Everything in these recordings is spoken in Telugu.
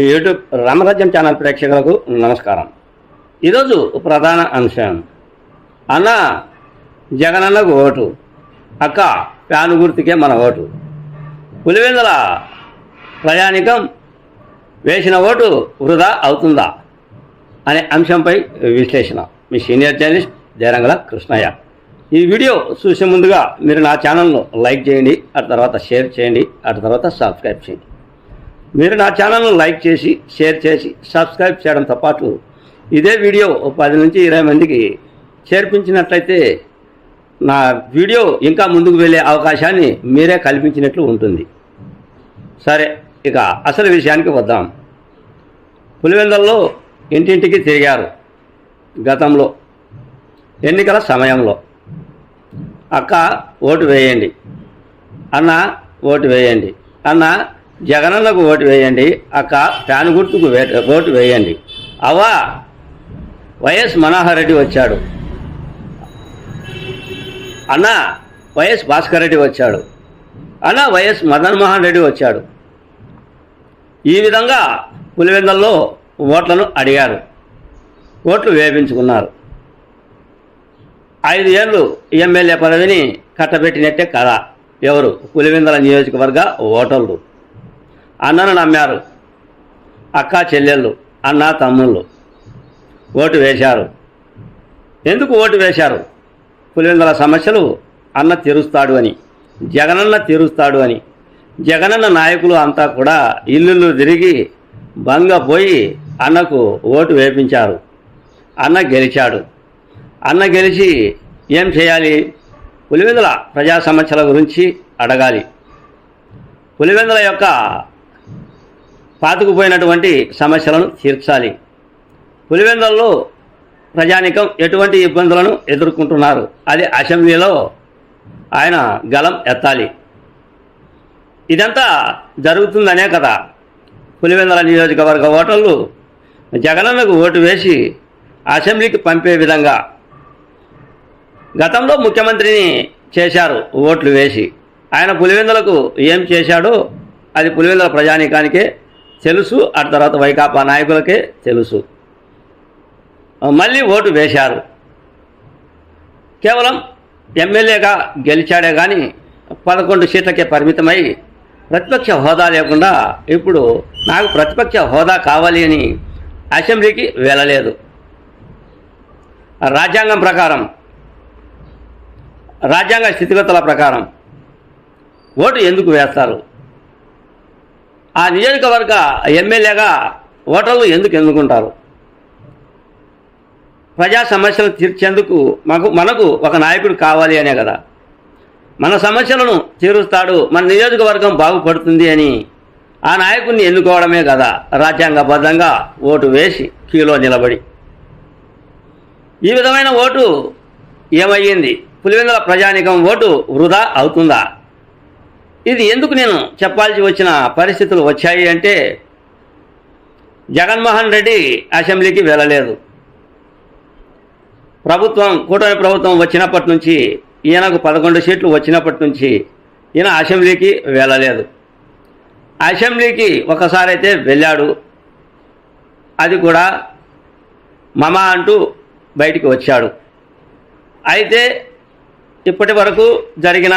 యూట్యూబ్ రామరాజ్యం ఛానల్ ప్రేక్షకులకు నమస్కారం. ఈరోజు ప్రధాన అంశం. అన్న జగనన్నకు ఓటు. అక్క ఫ్యాను గుర్తుకే మన ఓటు. పులివెందుల ప్రయాణికం వేసిన ఓటు వృధా అవుతుందా అనే అంశంపై విశ్లేషణ. మీ సీనియర్ జర్నలిస్ట్ జయరంగల కృష్ణయ్య. ఈ వీడియో చూసే ముందుగా మీరు నా ఛానల్ను లైక్ చేయండి ఆ తర్వాత షేర్ చేయండి ఆ తర్వాత సబ్స్క్రైబ్ చేయండి. మీరు నా ఛానల్ను లైక్ చేసి షేర్ చేసి సబ్స్క్రైబ్ చేయడంతో పాటు ఇదే వీడియో పది నుంచి ఇరవై మందికి చేర్పించినట్లయితే నా వీడియో ఇంకా ముందుకు వెళ్ళే అవకాశాన్ని మీరే కల్పించినట్లు ఉంటుంది. సరే ఇక అసలు విషయానికి వద్దాం. పులివెందల్లో ఇంటింటికి తిరిగారు గతంలో. ఎన్నికల సమయంలో. అక్క ఓటు వేయండి. అన్న ఓటు వేయండి. అన్న జగనన్నకు ఓటు వేయండి అక్క ఫ్యాన్ గుర్తుకు ఓటు వేయండి. అవా? వైఎస్ మనోహర్ రెడ్డి వచ్చాడు. అన్న వైఎస్ భాస్కర్ రెడ్డి వచ్చాడు. అన్న వైఎస్ మదన్మోహన్ రెడ్డి వచ్చాడు. ఈ విధంగా పులివెందల్లో ఓట్లను అడిగారు. ఓట్లు వేపించుకున్నారు. ఐదు ఏళ్ళు ఎమ్మెల్యే పదవిని కట్టబెట్టినట్టే కదా ఎవరు? పులివెందల నియోజకవర్గ ఓటర్లు. అన్నను నమ్మారు. అక్క చెల్లెళ్ళు అన్న తమ్ముళ్ళు. ఓటు వేశారు. ఎందుకు ఓటు వేశారు? పులివెందల సమస్యలు అన్న తీరుస్తాడు అని జగనన్న తీరుస్తాడు అని. జగనన్న నాయకులు అంతా కూడా ఇల్లు తిరిగి భంగపోయి అన్నకు ఓటు వేపించారు. అన్న గెలిచాడు. అన్న గెలిచి ఏం చేయాలి? పులివెందుల ప్రజా సమస్యల గురించి అడగాలి. పులివెందుల యొక్క పాతుకుపోయినటువంటి సమస్యలను తీర్చాలి. పులివెందులలో ప్రజానికం ఎటువంటి ఇబ్బందులను ఎదుర్కొంటున్నారు? అది అసెంబ్లీలో ఆయన గలం ఎత్తాలి. ఇదంతా జరుగుతుందనే కదా. పులివెందుల నియోజకవర్గ ఓటర్లు జగనన్నకు ఓటు వేసి అసెంబ్లీకి పంపే విధంగా గతంలో ముఖ్యమంత్రిని చేశారు ఓట్లు వేసి. ఆయన పులివెందులకు ఏం చేశాడో అది పులివెందుల ప్రజానీకానికే తెలుసు ఆ తర్వాత వైకాపా నాయకులకే తెలుసు. మళ్ళీ ఓటు వేశారు. కేవలం ఎమ్మెల్యేగా గెలిచాడే కానీ పదకొండు సీట్లకే పరిమితమై ప్రతిపక్ష హోదా లేకుండా ఇప్పుడు నాకు ప్రతిపక్ష హోదా కావాలి అని అసెంబ్లీకి వెళ్ళలేదు. రాజ్యాంగం ప్రకారం రాజ్యాంగ స్థితిగతుల ప్రకారం ఓటు ఎందుకు వేస్తారు? ఆ నియోజకవర్గ ఎమ్మెల్యేగా ఓటర్లు ఎందుకు ఎన్నుకుంటారు? ప్రజా సమస్యలు తీర్చేందుకు మాకు మనకు ఒక నాయకుడు కావాలి అనే కదా. మన సమస్యలను తీరుస్తాడు మన నియోజకవర్గం బాగుపడుతుంది అని ఆ నాయకుడిని ఎన్నుకోవడమే కదా. రాజ్యాంగబద్ధంగా ఓటు వేసి క్యూలో నిలబడి. ఈ విధమైన ఓటు ఏమయ్యింది? పులివెందుల ప్రజానికం ఓటు వృధా అవుతుందా? ఇది ఎందుకు నేను చెప్పాల్సి వచ్చిన పరిస్థితులు వచ్చాయి అంటే జగన్మోహన్ రెడ్డి అసెంబ్లీకి వెళ్ళలేదు. ప్రభుత్వం కూటమి ప్రభుత్వం వచ్చినప్పటి నుంచి ఈయనకు పదకొండు సీట్లు వచ్చినప్పటి నుంచి ఈయన అసెంబ్లీకి వెళ్ళలేదు. అసెంబ్లీకి ఒకసారి అయితే వెళ్ళాడు. అది కూడా మమ అంటూ బయటికి వచ్చాడు. అయితే ఇప్పటి వరకు జరిగిన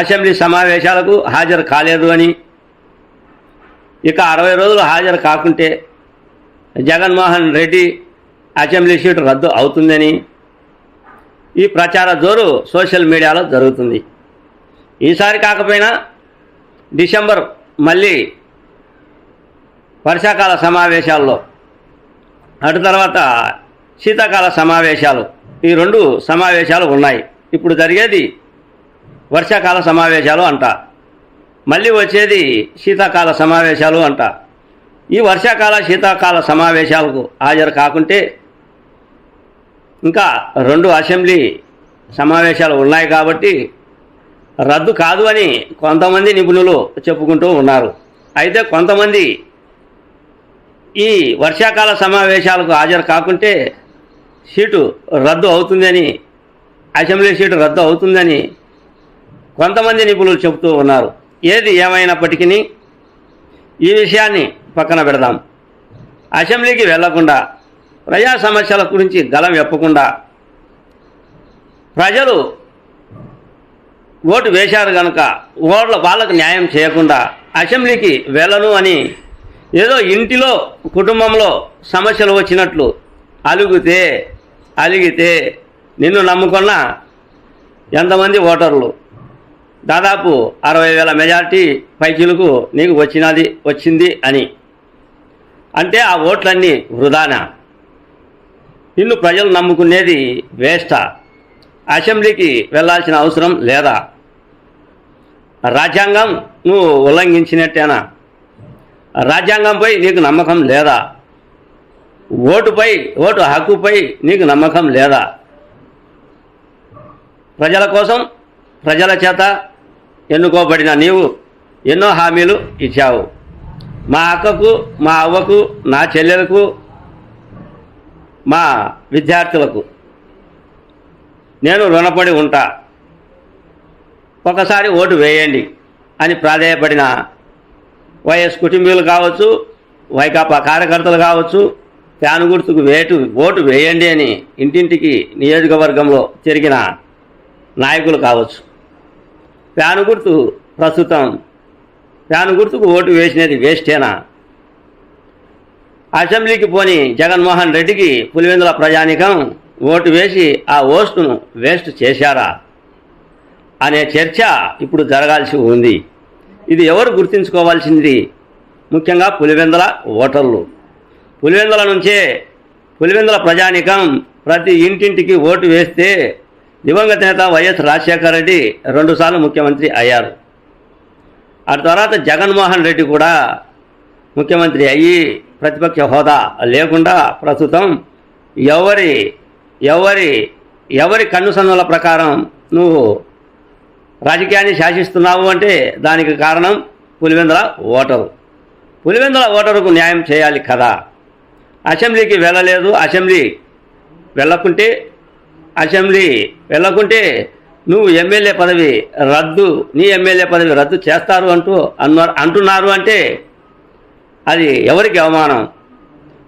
అసెంబ్లీ సమావేశాలకు హాజరు కాలేదు అని. ఇక అరవై రోజులు హాజరు కాకుంటే జగన్మోహన్ రెడ్డి అసెంబ్లీ సీటు రద్దు అవుతుందని. ఈ ప్రచార జోరు సోషల్ మీడియాలో జరుగుతుంది. ఈసారి కాకపోయినా డిసెంబర్ మళ్ళీ వర్షాకాల సమావేశాల్లో అటు తర్వాత శీతాకాల సమావేశాలు ఈ రెండు సమావేశాలు ఉన్నాయి. ఇప్పుడు జరిగేది వర్షాకాల సమావేశాలు అంట. మళ్ళీ వచ్చేది శీతాకాల సమావేశాలు అంట. ఈ వర్షాకాల శీతాకాల సమావేశాలకు హాజరు కాకుంటే ఇంకా రెండు అసెంబ్లీ సమావేశాలు ఉన్నాయి కాబట్టి రద్దు కాదు అని కొంతమంది నిపుణులు చెప్పుకుంటూ ఉన్నారు. అయితే కొంతమంది ఈ వర్షాకాల సమావేశాలకు హాజరు కాకుంటే సీటు రద్దు అవుతుందని అసెంబ్లీ సీటు రద్దు అవుతుందని కొంతమంది నిపుణులు చెబుతూ ఉన్నారు. ఏది ఏమైనప్పటికీ ఈ విషయాన్ని పక్కన పెడదాం. అసెంబ్లీకి వెళ్ళకుండా ప్రజా సమస్యల గురించి గలం ఎప్పకుండా ప్రజలు ఓటు వేశారు కనుక ఓట్ల వాళ్ళకు న్యాయం చేయకుండా అసెంబ్లీకి వెళ్ళను అని ఏదో ఇంటిలో కుటుంబంలో సమస్యలు వచ్చినట్లు అలుగుతే అలిగితే నిన్ను నమ్ముకున్న ఎంతమంది ఓటర్లు? దాదాపు అరవై వేల మెజార్టీ పైకిలకు నీకు వచ్చినది వచ్చింది అని. అంటే ఆ ఓట్లన్నీ వృధానా? నిన్ను ప్రజలు నమ్ముకునేది వేస్టా? అసెంబ్లీకి వెళ్ళాల్సిన అవసరం లేదా? రాజ్యాంగం నువ్వు ఉల్లంఘించినట్టేనా? రాజ్యాంగంపై నీకు నమ్మకం లేదా? ఓటుపై ఓటు హక్కుపై నీకు నమ్మకం లేదా? ప్రజల కోసం ప్రజల చేత ఎన్నుకోబడిన నీవు ఎన్నో హామీలు ఇచ్చావు. మా అక్కకు మా అవ్వకు నా చెల్లెలకు మా విద్యార్థులకు నేను రుణపడి ఉంటా. ఒకసారి ఓటు వేయండి అని ప్రాధేయపడిన వైఎస్ కుటుంబీకులు కావచ్చు వైకాపా కార్యకర్తలు కావచ్చు ఫ్యాన్ గుర్తుకు వేటు ఓటు వేయండి అని ఇంటింటికి నియోజకవర్గంలో జరిగిన నాయకులు కావచ్చు. ప్యాను గుర్తు ప్రస్తుతం. ఫ్యాన్ గుర్తుకు ఓటు వేసినది వేస్టేనా? అసెంబ్లీకి పోని జగన్మోహన్ రెడ్డికి పులివెందుల ప్రజానికం ఓటు వేసి ఆ ఓస్టును వేస్ట్ చేశారా? అనే చర్చ ఇప్పుడు జరగాల్సి ఉంది. ఇది ఎవరు గుర్తుంచుకోవాల్సింది? ముఖ్యంగా పులివెందుల ఓటర్లు. పులివెందుల నుంచే పులివెందుల ప్రజానికం ప్రతి ఇంటింటికి ఓటు వేస్తే దివంగత నేత వైఎస్ రాజశేఖర రెడ్డి రెండుసార్లు ముఖ్యమంత్రి అయ్యారు. ఆ తర్వాత జగన్మోహన్ రెడ్డి కూడా ముఖ్యమంత్రి అయ్యి ప్రతిపక్ష హోదా లేకుండా ప్రస్తుతం ఎవరి ఎవరి ఎవరి కన్నుసన్నుల ప్రకారం నువ్వు రాజకీయాన్ని శాసిస్తున్నావు అంటే దానికి కారణం పులివెందుల ఓటరు. పులివెందుల ఓటరుకు న్యాయం చేయాలి కదా. అసెంబ్లీకి వెళ్ళలేదు అసెంబ్లీ వెళ్ళకుంటే అసెంబ్లీ వెళ్ళకుంటే నువ్వు ఎమ్మెల్యే పదవి రద్దు నీ ఎమ్మెల్యే పదవి రద్దు చేస్తారు అంటూ అన్నారు అంటున్నారు అంటే అది ఎవరికి అవమానం?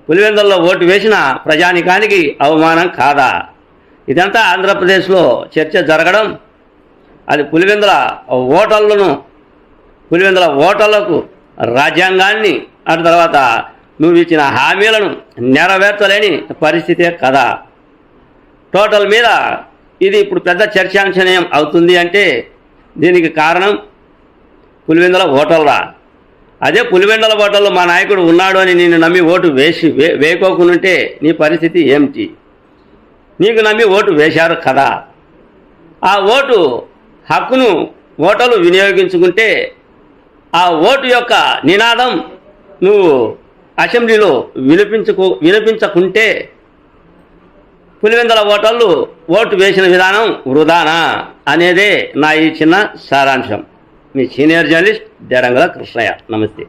పులివెందుల్లో ఓటు వేసిన ప్రజానికానికి అవమానం కాదా? ఇదంతా ఆంధ్రప్రదేశ్లో చర్చ జరగడం అది పులివెందుల ఓటర్లను పులివెందుల ఓటర్లకు రాజ్యాంగాన్ని ఆ తర్వాత నువ్వు ఇచ్చిన హామీలను నెరవేర్చలేని పరిస్థితే కదా? టోటల్ మీద ఇది ఇప్పుడు పెద్ద చర్చాంశనీయం అవుతుంది అంటే దీనికి కారణం పులివెందుల ఓటర్లా అదే పులివెండల ఓటర్లు మా నాయకుడు ఉన్నాడు అని నేను నమ్మి ఓటు వేసి వే వేయకోకుంటే నీ పరిస్థితి ఏమిటి? నీకు నమ్మి ఓటు వేశారు కదా. ఆ ఓటు హక్కును ఓటర్లు వినియోగించుకుంటే ఆ ఓటు యొక్క నినాదం నువ్వు అసెంబ్లీలో వినిపించుకో వినిపించకుంటే పులివెందుల ఓటర్లు ఓటు వేసిన విధానం వృధానా అనేదే నా ఈ చిన్న సారాంశం. మీ సీనియర్ జర్నలిస్ట్ దేరంగల కృష్ణయ్య. నమస్తే.